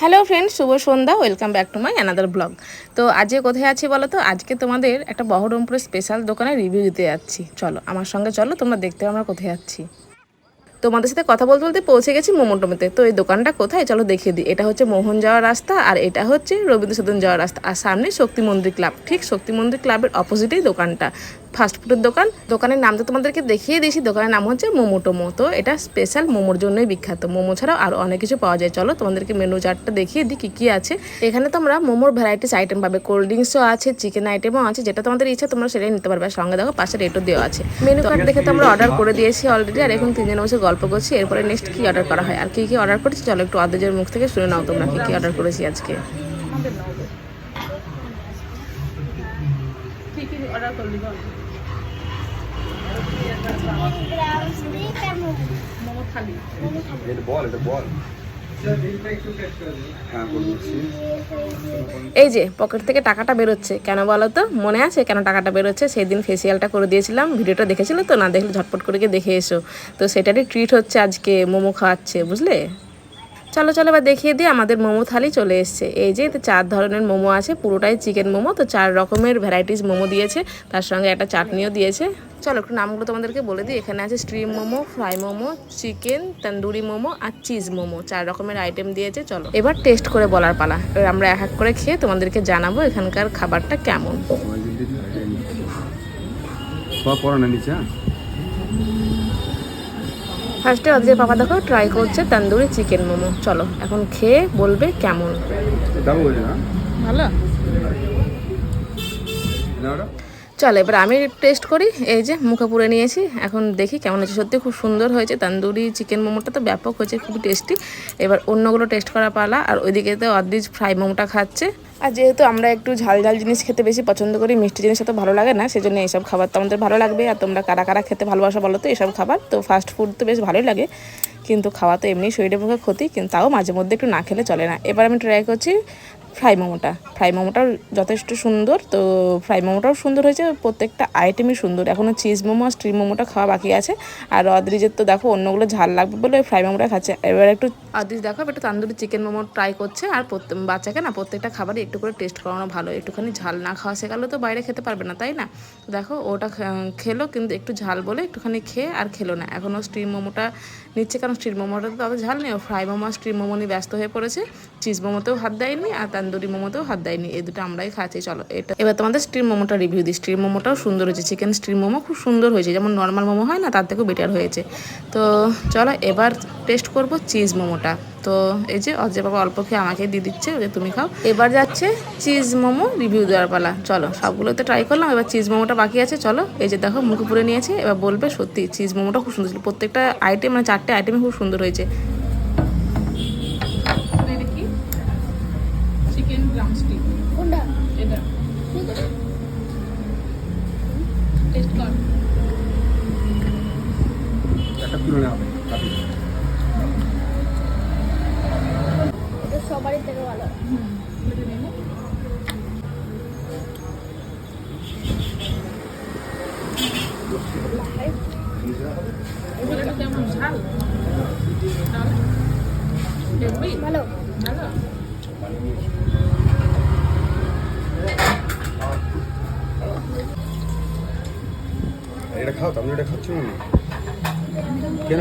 Hello friends, শুভ সন্ধ্যা, welcome back to my another blog. তো আজকে কোথায় আছি বলো তো? আজকে তোমাদের একটা বহরমপুরের স্পেশাল দোকানে রিভিউ দিতে যাচ্ছি। চলো, আমার সঙ্গে চলো, তোমরা দেখতে আমরা কোথায় যাচ্ছি তোমাদের সাথে কথা বলতে বলতে পৌঁছে গেছি মোমোটমিতে। তো এই দোকানটা কোথায়? চলো দেখিয়ে দিই। এটা হচ্ছে মোহন যাওয়ার রাস্তা আর এটা হচ্ছে রবীন্দ্র সদন যাওয়ার রাস্তা। আর সামনে শক্তি মন্দির ক্লাব। ঠিক শক্তি মন্দির ক্লাবের অপোজিটেই দোকানটা। ফাস্টফুডের দোকান। দোকানের নাম তো তোমাদেরকে দেখিয়ে দিয়েছি। দোকানের নাম হচ্ছে মোমো টোমো। তো এটা স্পেশাল মোমোর জন্যই বিখ্যাত। মোমো ছাড়াও আরও অনেক কিছু পাওয়া যায়। চলো তোমাদেরকে মেনু চার্টটা দেখিয়ে দিই কী কী আছে। এখানে তোমরা মোমোর ভ্যারাইটিস আইটেম পাবে। কোল্ড ড্রিঙ্কসও আছে চিকেন আইটেমও আছে যেটা তোমাদের ইচ্ছা তোমরা সেটাই নিতে পারবে। আর সঙ্গে দেখো পাশে রেটও দেওয়া আছে। মেনু কার্ড দেখে তো আমরা অর্ডার করে দিয়েছি অলরেডি আর এখন তিনজন বসে গল্প করছি। এরপরে নেক্সট কী অর্ডার করা হয়? আর কী কী অর্ডার করেছি? চলো একটু আদেজের মুখ থেকে শুনে নাও তোমরা কী কী অর্ডার করেছি আজকে। কী কী অর্ডার করলি বল মোমো থালি। বল এটা বল। হ্যাঁ এই যে পকেট থেকে টাকাটা বেরোচ্ছে। কেন বলো তো? মনে আছে কেন টাকাটা বেরোচ্ছে? সেই দিন ফেসিয়ালটা করে দিয়েছিলাম। ভিডিওটা দেখেছিলে তো? না দেখলে ঝটপট করে গিয়ে দেখে এসো। তো সেটারই ট্রিট হচ্ছে আজকে মোমো খাওয়াচ্ছে বুঝলে? চলো চলো, এবার দেখিয়ে দিই, আমাদের মোমো থালি চলে এসছে। এই যে চার ধরনের মোমো আছে, পুরোটাই চিকেন মোমো, তো চার রকমের ভ্যারাইটিস মোমো দিয়েছে। তার সঙ্গে একটা চাটনিও দিয়েছে। চলো, একটু নামগুলো তোমাদেরকে বলে দিই। এখানে আছে steam momo, fry momo, chicken, tandoori momo আর চিজ মোমো। চার রকমের আইটেম দিয়েছে, চলো। এবার টেস্ট করে বলার পালা। এবার আমরা এক এক করে খেয়ে তোমাদেরকে জানাব এখানকার খাবারটা কেমন? ফার্স্টে অজয় পাপা দেখো ট্রাই করছে তন্দুরি চিকেন মোমো। চলো এখন খেয়ে বলবে কেমন। ভালো। না চলো এবার আমি টেস্ট করি এই যে মুখে পুরে নিয়েছি এখন দেখি কেমন হয়েছে। সত্যি খুব সুন্দর হয়েছে তন্দুরি চিকেন মোমোটা তো ব্যাপক হয়েছে খুব টেস্টি এবার অন্যগুলো টেস্ট করা পালা আর ওইদিকে তো অদ্রিজ ফ্রাই মোমোটা খাচ্ছে। আর যেহেতু আমরা একটু ঝাল ঝাল জিনিস খেতে বেশি পছন্দ করি, মিষ্টি জিনিস তো ভালো লাগে না, সেজন্য এইসব খাবার তো আমাদের ভালো লাগবে। আর তোমরা কারা কারা খেতে ভালোবাসা বলো তো এসব খাবার। তো ফাস্ট ফুড তো বেশ ভালোই লাগে, কিন্তু খাওয়া তো এমনি শরীরের পক্ষে ক্ষতি, কিন্তু তাও মাঝে মধ্যে একটু না খেলে চলে না। এবার আমি ট্রাই করছি ফ্রাই মোমোটা ফ্রাই মোমোটাও যথেষ্ট সুন্দর, তো ফ্রাই মোমোটাও সুন্দর হয়েছে, প্রত্যেকটা আইটেমই সুন্দর। এখনও চিজ মোমো আর স্ট্রিম মোমোটা খাওয়া বাকি আছে। আর অদ্রিজের তো দেখো, অন্যগুলো ঝাল লাগবে বলে ওই ফ্রাই মোমোটা খাচ্ছে। এবার একটু অদ্রিজ দেখো একটু তান্দুরি চিকেন মোমো ট্রাই করছে, আর বাচ্চাকে না, প্রত্যেকটা খাবারই একটু করে টেস্ট করানো ভালো। একটুখানি ঝাল না খাওয়া শেখালো তো বাইরে খেতে পারবে না, তাই না? দেখো, ওটা খেলো কিন্তু একটু ঝাল বলে একটুখানি খেয়ে আর খেলো না। এখনও স্টিম মোমোটা নিচ্ছে, কারণ স্টিম মোমোটা তো তাদের ঝাল নেই। ও ফ্রাই মোমো স্টিম মোমো নিয়ে ব্যস্ত হয়ে পড়েছে। চিজ মোমোতেও হাত দেয়নি আর তান্দুরি মোমোতেও হাত দেয়নি। এই দুটো আমরাই খাচ্ছি, চলো, এটা। এবার তোমাদের স্ট্রিম মোমোটা রিভিউ দিই। স্ট্রিম মোমোটাও সুন্দর হয়েছে। চিকেন স্ট্রিম মোমো খুব সুন্দর হয়েছে। যেমন নর্মাল মোমো হয় না, তার থেকেও বেটার হয়েছে। তো চলো, এবার টেস্ট করব চিজ মোমোটা। তো এই যে অজয় বাবা অল্প খেয়ে আমাকে দিয়ে দিচ্ছে যে তুমি খাও। এবার যাচ্ছে চিজ মোমো রিভিউ দেওয়ার পালা। চলো সবগুলো তো ট্রাই করলাম। এবার চিজ মোমোটা বাকি আছে, চলো। এই যে দেখো, মুখে পুরে নিয়েছে। এবার বলবে সত্যি, চিজ মোমোটা খুব সুন্দর ছিল। প্রত্যেকটা আইটেম মানে চারটে আইটেমই খুব সুন্দর হয়েছে চিকেন ড্রামস্টিক কোনটা এটা টেস্ট কর একটা কিলো নেওয়া হবে কাটি। এটা সবারই থেকে ভালো কেমন ঝাল ভালো ভালো এটা খাও তুমি এটা খাচ্ছ না কেন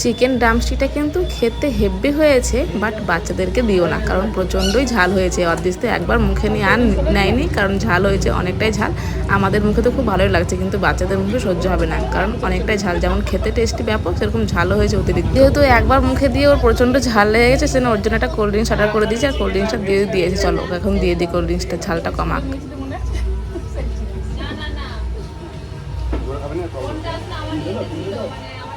চিকেন ড্রামস্টিকটা কিন্তু খেতে হেভি হয়েছে বাট বাচ্চাদেরকে দিও না কারণ প্রচণ্ডই ঝাল হয়েছে। অদৃষ্ট একবার মুখে নিয়ে আর নেয়নি কারণ ঝাল হয়েছে অনেকটাই ঝাল। আমাদের মুখে তো খুব ভালোই লাগছে কিন্তু বাচ্চাদের মুখে সহ্য হবে না কারণ অনেকটাই ঝাল। যেমন খেতে টেস্টি ব্যাপক সেরকম ঝালও হয়েছে অতিরিক্ত। যেহেতু একবার মুখে দিয়ে ওর প্রচণ্ড ঝাল লেগে গেছে সেজন্য ওর জন্য একটা কোল্ড ড্রিঙ্কস অর্ডার করে দিয়েছে আর কোল্ড ড্রিঙ্কসটা দিয়ে দিয়েছে। চলো ওকে এখন দিয়ে দিই কোল্ড ড্রিঙ্কসটা ঝালটা কমাক।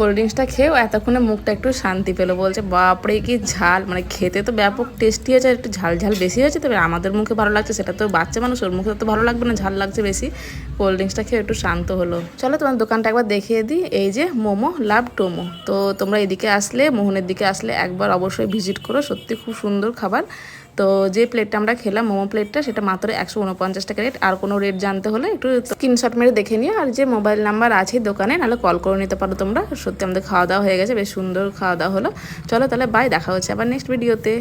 কোল্ড ড্রিঙ্কসটা খেয়েও এতক্ষণে মুখটা একটু শান্তি পেল। বলছে, বাপরে, কি ঝাল। মানে খেতে তো ব্যাপক টেস্টি হয়েছে একটু ঝাল ঝাল বেশি হয়েছে। তবে আমাদের মুখে ভালো লাগছে, সেটা তো বাচ্চা মানুষ, ওর মুখে তো ভালো লাগবে না, ঝাল লাগছে বেশি। কোল্ড ড্রিঙ্কসটা খেয়ে একটু শান্ত হলো। চলো তোমার দোকানটা একবার দেখিয়ে দিই, এই যে মোমো, লাভ টোমো। তো তোমরা এদিকে আসলে, মোহনের দিকে আসলে একবার অবশ্যই ভিজিট করো, সত্যি খুব সুন্দর খাবার। তো যে প্লেটটা আমরা খেলাম, মোমো প্লেটটা সেটা মাত্র একশো উনপঞ্চাশ টাকা রেট আর কোনো রেট জানতে হলে একটু স্ক্রিনশট মেরে দেখে নিও। আর যে মোবাইল নাম্বার আছে দোকানে, নাহলে কল করে নিতে পারো তোমরা। সত্যি আমাদের খাওয়া দাওয়া হয়ে গেছে, বেশ সুন্দর খাওয়া দাওয়া হলো। চলো তাহলে বাই দেখা হচ্ছে আবার নেক্সট ভিডিওতে